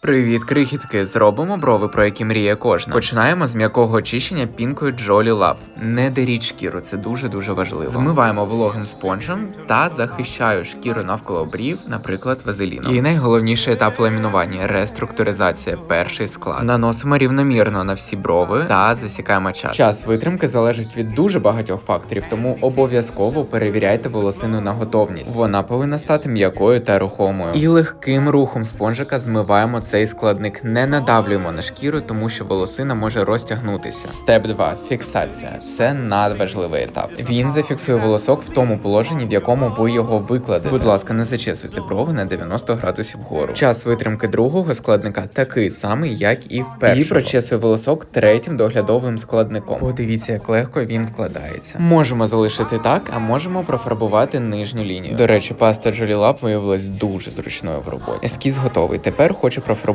Привіт, крихітки! Зробимо брови, про які мріє кожна. Починаємо з м'якого очищення пінкою Jolly Lab. Не деріть шкіру, це дуже дуже важливо. Змиваємо вологим спонжем та захищаю шкіру навколо брів, наприклад, вазеліном. І найголовніший етап ламінування реструктуризація. Перший склад. Наносимо рівномірно на всі брови та засікаємо час. Час витримки залежить від дуже багатьох факторів, тому обов'язково перевіряйте волосину на готовність. Вона повинна стати м'якою та рухомою. І легким рухом спонжика змиваємо цей складник. Не надавлюємо на шкіру, тому що волосина може розтягнутися. Степ 2. фіксація. Це надважливий етап. Він зафіксує волосок в тому положенні, в якому ви його викладете. Будь ласка, не зачесуйте брови на 90 градусів вгору. Час витримки другого складника такий самий, як і в першого. І прочесує волосок третім доглядовим складником. Подивіться, як легко він вкладається. Можемо залишити так, а можемо профарбувати нижню лінію. До речі, паста Jolly Lab виявилась дуже зручною в роботі. Ескіз готовий. Тепер хочу профарбувати